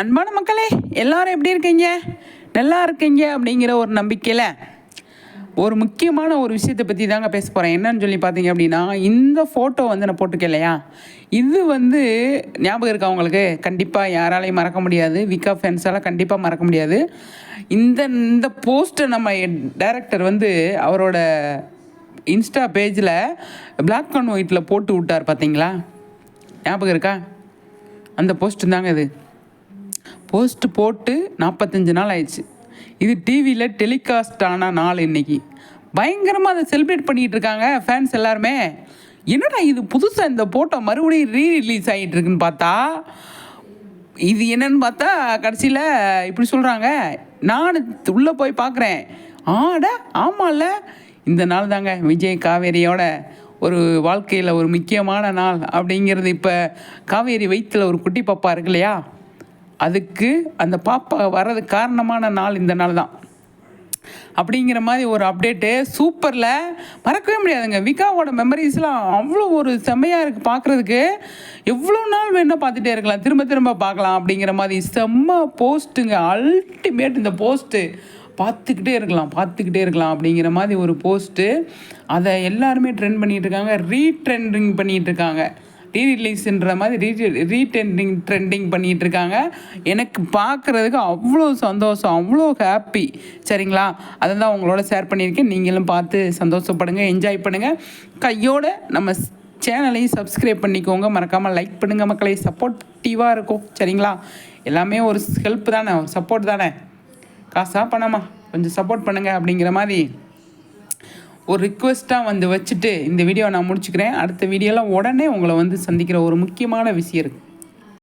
அன்பான மக்களே எல்லாரும் எப்படி இருக்கீங்க? நல்லா இருக்கீங்க அப்படிங்கிற ஒரு நம்பிக்கையில் ஒரு முக்கியமான ஒரு விஷயத்தை பற்றி தாங்க பேச போகிறேன் என்னன்னு சொல்லி பார்த்தீங்க அப்படின்னா இந்த ஃபோட்டோ வந்து நான் போட்டிருக்கேன் இல்லையா? இது வந்து ஞாபகம் இருக்கா உங்களுக்கு? கண்டிப்பாக யாராலையும் மறக்க முடியாது. விகா ஃபேன்ஸால் கண்டிப்பாக மறக்க முடியாது. இந்த இந்த போஸ்ட்டை நம்ம டைரக்டர் வந்து அவரோட இன்ஸ்டா பேஜில் பிளாக் அண்ட் ஒயிட்டில் போட்டு விட்டார் பார்த்தீங்களா? ஞாபகம் இருக்கா? அந்த போஸ்ட்டு தாங்க இது. போஸ்ட் போட்டு நாற்பத்தஞ்சு நாள் ஆயிடுச்சு. இது டிவியில் டெலிகாஸ்ட் ஆன நாள் இன்றைக்கி பயங்கரமாக அதை செலிப்ரேட் பண்ணிகிட்டு இருக்காங்க ஃபேன்ஸ் எல்லாருமே. என்னடா இது புதுசாக இந்த ஃபோட்டோ மறுபடியும் ரீ ரிலீஸ் ஆகிட்டு இருக்குன்னு பார்த்தா? இது என்னன்னு பார்த்தா கடைசியில் இப்படி சொல்கிறாங்க நான் உள்ளே போய் பார்க்குறேன் ஆட ஆமாம்ல இந்த நாள் தாங்க விஜய் காவேரியோட ஒரு வாழ்க்கையில் ஒரு முக்கியமான நாள் அப்படிங்கிறது இப்போ காவேரி வயிற்றில் ஒரு குட்டி பாப்பா இருக்கு இல்லையா? அதுக்கு அந்த பாப்பா வர்றது காரணமான நாள் இந்த நாள் தான். அப்படிங்கிற மாதிரி ஒரு அப்டேட்டு சூப்பரில் மறக்கவே முடியாதுங்க. விகாவோட மெமரிஸ்லாம் அவ்வளோ ஒரு செம்மையாக இருக்குது பார்க்குறதுக்கு எவ்வளோ நாள் வேணால் பார்த்துட்டே இருக்கலாம். திரும்ப திரும்ப பார்க்கலாம் அப்படிங்கிற மாதிரி செம்ம போஸ்ட்டுங்க. அல்டிமேட் இந்த போஸ்ட்டு. பார்த்துக்கிட்டே இருக்கலாம் பார்த்துக்கிட்டே இருக்கலாம் அப்படிங்கிற மாதிரி ஒரு போஸ்ட்டு. அதை எல்லாருமே ட்ரெண்ட் பண்ணிகிட்டு இருக்காங்க. ரீட்ரெண்டிங் பண்ணிகிட்டு இருக்காங்க. ரீ ரிலீஸ்ன்ற மாதிரி ரீ ரீட்ரெண்டிங் ட்ரெண்டிங் பண்ணிகிட்டு இருக்காங்க எனக்கு பார்க்குறதுக்கு அவ்வளோ சந்தோஷம் அவ்வளோ ஹாப்பி சரிங்களா? அதை தான் உங்களோட ஷேர் பண்ணியிருக்கேன். நீங்களும் பார்த்து சந்தோஷப்படுங்க என்ஜாய் பண்ணுங்கள் கையோடு நம்ம சேனலையும் சப்ஸ்கிரைப் பண்ணிக்கோங்க. மறக்காமல் லைக் பண்ணுங்கள் மக்களை. சப்போர்ட்டிவாக இருக்கும். சரிங்களா? எல்லாமே ஒரு ஹெல்ப் தானே ஒரு சப்போர்ட் தானே. காசா பணமா? கொஞ்சம் சப்போர்ட் பண்ணுங்கள் அப்படிங்கிற மாதிரி. ஒரு ரிக்வெஸ்ட்டாக வந்து வச்சுட்டு இந்த வீடியோ நான் முடிச்சுக்கிறேன். அடுத்த வீடியோவில் உடனே உங்களை வந்து சந்திக்கிற ஒரு முக்கியமான விஷயம் இருக்குது